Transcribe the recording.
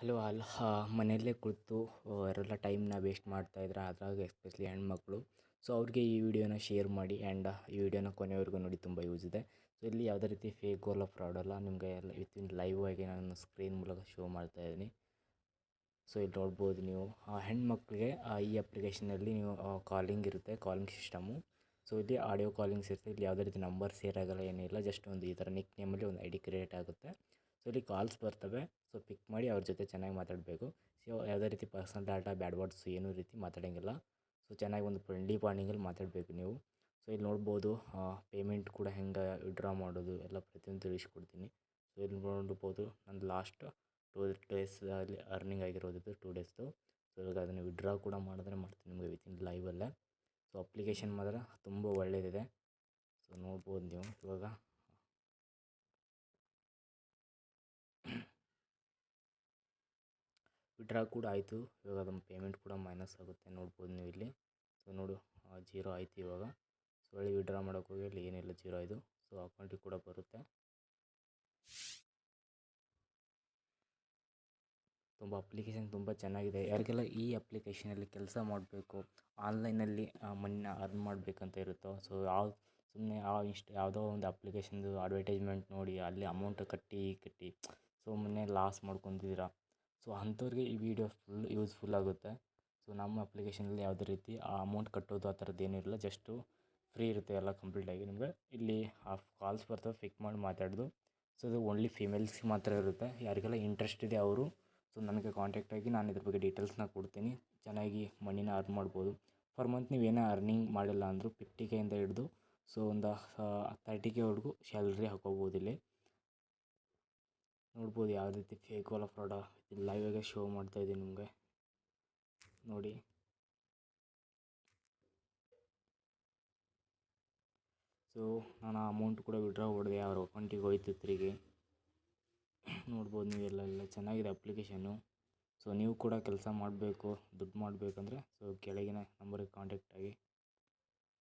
Hello, ಅಲ್ ಮನೆಯಲ್ಲೇ ಕುಳಿತು ಅವರೆಲ್ಲ ಟೈಮ್ನ ವೇಸ್ಟ್ ಮಾಡ್ತಾಯಿದ್ರೆ ಅದ್ರಾಗ ಎಸ್ಪೆಷಲಿ ಹೆಣ್ಮಕ್ಳು. ಸೊ ಅವ್ರಿಗೆ ಈ ವಿಡಿಯೋನ ಶೇರ್ ಮಾಡಿ ಆ್ಯಂಡ್ ಈ ವಿಡಿಯೋನ ಕೊನೆವರೆಗೂ ನೋಡಿ ತುಂಬ ಯೂಸ್ ಇದೆ. ಸೊ ಇಲ್ಲಿ ಯಾವುದೇ ರೀತಿ ಫೇಕು ಅಲ್ಲ ಫ್ರಾಡ್ ಅಲ್ಲ ನಿಮಗೆ ಎಲ್ಲ ವಿತಿನ್ ಲೈವ್ ಆಗಿ ನಾನು ಸ್ಕ್ರೀನ್ ಮೂಲಕ ಶೋ ಮಾಡ್ತಾ ಇದ್ದೀನಿ. ಸೊ ಇಲ್ಲಿ ನೋಡ್ಬೋದು ನೀವು, ಆ, ಹೆಣ್ಮಕ್ಳಿಗೆ ಈ ಅಪ್ಲಿಕೇಶನಲ್ಲಿ ನೀವು ಕಾಲಿಂಗ್ ಇರುತ್ತೆ ಕಾಲಿಂಗ್ ಸಿಸ್ಟಮು ಸೊ ಇಲ್ಲಿ ಆಡಿಯೋ ಕಾಲಿಂಗ್ಸ್ ಇರುತ್ತೆ, ಇಲ್ಲಿ ಯಾವುದೇ ರೀತಿ ನಂಬರ್ ಸೇರ್ ಆಗೋಲ್ಲ, ಏನಿಲ್ಲ ಜಸ್ಟ್ ಒಂದು ಈ ಥರ ನಿಕ್ ನೇಮಲ್ಲಿ ಒಂದು ಐ ಡಿ ಕ್ರಿಯೇಟ್ ಆಗುತ್ತೆ. ಸೊ ಇಲ್ಲಿ ಕಾಲ್ಸ್ ಬರ್ತವೆ. ಸೊ ಪಿಕ್ ಮಾಡಿ ಅವ್ರ ಜೊತೆ ಚೆನ್ನಾಗಿ ಮಾತಾಡಬೇಕು. ಸೊ ಯಾವುದೇ ರೀತಿ ಪರ್ಸನಲ್ ಡಾಟಾ ಬ್ಯಾಡ್ ವರ್ಡ್ಸ್ ಏನೂ ರೀತಿ ಮಾತಾಡೋಂಗಿಲ್ಲ. ಸೊ ಚೆನ್ನಾಗಿ ಒಂದು ಫ್ರೆಂಡ್ಲಿ ಬಾಂಡಿಂಗಲ್ಲಿ ಮಾತಾಡಬೇಕು ನೀವು. ಸೊ ಇಲ್ಲಿ ನೋಡ್ಬೋದು ಪೇಮೆಂಟ್ ಕೂಡ ಹೆಂಗೆ ವಿಡ್ರಾ ಮಾಡೋದು ಎಲ್ಲ ಪ್ರತಿಯೊಂದು ತಿಳಿಸ್ಕೊಡ್ತೀನಿ. ಸೊ ಇಲ್ಲಿ ನೋಡ್ಬೋದು, ನಂದು ಲಾಸ್ಟ್ ಟೂ ಅಲ್ಲಿ ಅರ್ನಿಂಗ್ ಆಗಿರೋದು ಟೂ ಡೇಸ್ದು ಸೊ ಇವಾಗ ಅದನ್ನು ವಿಡ್ರಾ ಕೂಡ ಮಾಡಿದ್ರೆ ಮಾಡ್ತೀನಿ ನಿಮಗೆ ವಿತಿನ್ ಲೈವಲ್ಲೇ ಸೊ ಅಪ್ಲಿಕೇಶನ್ ಮಾತ್ರ ತುಂಬ ಒಳ್ಳೆಯದಿದೆ ಸೊ ನೋಡ್ಬೋದು ನೀವು ಇವಾಗ. ವಿಡ್ರಾ ಕೂಡ ಆಯಿತು. ಇವಾಗ ಅದನ್ನು ಪೇಮೆಂಟ್ ಕೂಡ ಮೈನಸ್ ಆಗುತ್ತೆ. ನೋಡ್ಬೋದು ನೀವು ಇಲ್ಲಿ. ಸೊ ನೋಡು ಜೀರೋ ಆಯಿತು ಇವಾಗ. ಸೊ ಒಳ್ಳೆ ವಿಡ್ರಾ ಮಾಡೋಕೆ ಹೋಗಿ ಅಲ್ಲಿ ಏನಿಲ್ಲ ಜೀರೋ ಆಯಿತು ಸೊ ಅಕೌಂಟಿಗೆ ಕೂಡ ಬರುತ್ತೆ. ತುಂಬ ಅಪ್ಲಿಕೇಶನ್ ತುಂಬ ಚೆನ್ನಾಗಿದೆ. ಯಾರಿಗೆಲ್ಲ ಈ ಅಪ್ಲಿಕೇಶನಲ್ಲಿ ಕೆಲಸ ಮಾಡಬೇಕು ಆನ್ಲೈನಲ್ಲಿ ಮನ್ನ ಅರ್ನ್ ಮಾಡಬೇಕಂತ ಇರುತ್ತೋ ಸೊ ಯಾವ ಸುಮ್ಮನೆ ಆ ಇಷ್ಟು, ಯಾವುದೋ ಒಂದು ಅಪ್ಲಿಕೇಶನ್ದು ಅಡ್ವರ್ಟೈಸ್ಮೆಂಟ್ ನೋಡಿ, ಅಲ್ಲಿ ಅಮೌಂಟ್ ಕಟ್ಟಿ ಕಟ್ಟಿ ಸುಮ್ಮನೆ ಲಾಸ್ ಮಾಡ್ಕೊತಿದ್ದೀರಾ ಸೊ ಅಂಥವ್ರಿಗೆ ಈ ವಿಡಿಯೋ ಫುಲ್ ಯೂಸ್ಫುಲ್ ಆಗುತ್ತೆ. ಸೊ ನಮ್ಮ ಅಪ್ಲಿಕೇಶನಲ್ಲಿ ಯಾವುದೇ ರೀತಿ ಆ ಅಮೌಂಟ್ ಕಟ್ಟೋದು ಆ ಥರದ್ದು ಏನೂ ಇರಲ್ಲ. ಜಸ್ಟು ಫ್ರೀ ಇರುತ್ತೆ ಎಲ್ಲ ಕಂಪ್ಲೀಟಾಗಿ ನಿಮಗೆ. ಇಲ್ಲಿ ಆ ಕಾಲ್ಸ್ ಬರ್ತವೆ ಪಿಕ್ ಮಾಡಿ ಮಾತಾಡೋದು. ಸೊ ಇದು ಓನ್ಲಿ ಫೀಮೇಲ್ಸ್ಗೆ ಮಾತ್ರ ಇರುತ್ತೆ. ಯಾರಿಗೆಲ್ಲ ಇಂಟ್ರೆಸ್ಟ್ ಇದೆ ಅವರು ಸೊ ನನಗೆ ಕಾಂಟ್ಯಾಕ್ಟ್ ಆಗಿ ನಾನು ಇದ್ರ ಬಗ್ಗೆ ಡೀಟೇಲ್ಸ್ನ ಕೊಡ್ತೀನಿ. ಚೆನ್ನಾಗಿ ಮನಿನ ಅರ್ನ್ ಮಾಡ್ಬೋದು. ಪರ್ ಮಂತ್ ನೀವು ಅರ್ನಿಂಗ್ ಮಾಡಿಲ್ಲ ಅಂದರೂ ಫಿಫ್ಟಿ ಕೆಯಿಂದ ಹಿಡಿದು ಸೊ ಒಂದು ತರ್ಟಿ ಕೆವರೆಗೂ ಸ್ಯಾಲ್ರಿ ಹಾಕೋಬೋದು ಇಲ್ಲಿ. ನೋಡ್ಬೋದು ಯಾವ ರೀತಿ ಫೇಕ್ ಅಲ್ಲ ಫ್ರಾಡ ಲೈವಾಗೆ ಶೋ ಮಾಡ್ತಾ ಇದ್ದೀನಿ ನಿಮಗೆ. ನೋಡಿ. ಸೊ ನಾನು ಆ ಅಮೌಂಟ್ ಕೂಡ ವಿಡ್ರಾ ಹೊಡೆದೆ ಅವ್ರ ಅಕೌಂಟಿಗೆ ಹೋಯ್ತು ತಿರುಗಿ. ನೋಡ್ಬೋದು ನೀವು ಎಲ್ಲ ಎಲ್ಲ ಚೆನ್ನಾಗಿದೆ ಅಪ್ಲಿಕೇಶನ್ನು ಸೊ ನೀವು ಕೂಡ ಕೆಲಸ ಮಾಡಬೇಕು, ದುಡ್ಡು ಮಾಡಬೇಕಂದ್ರೆ ಸೊ ಕೆಳಗಿನ ನಂಬರಿಗೆ ಕಾಂಟ್ಯಾಕ್ಟ್ ಆಗಿ.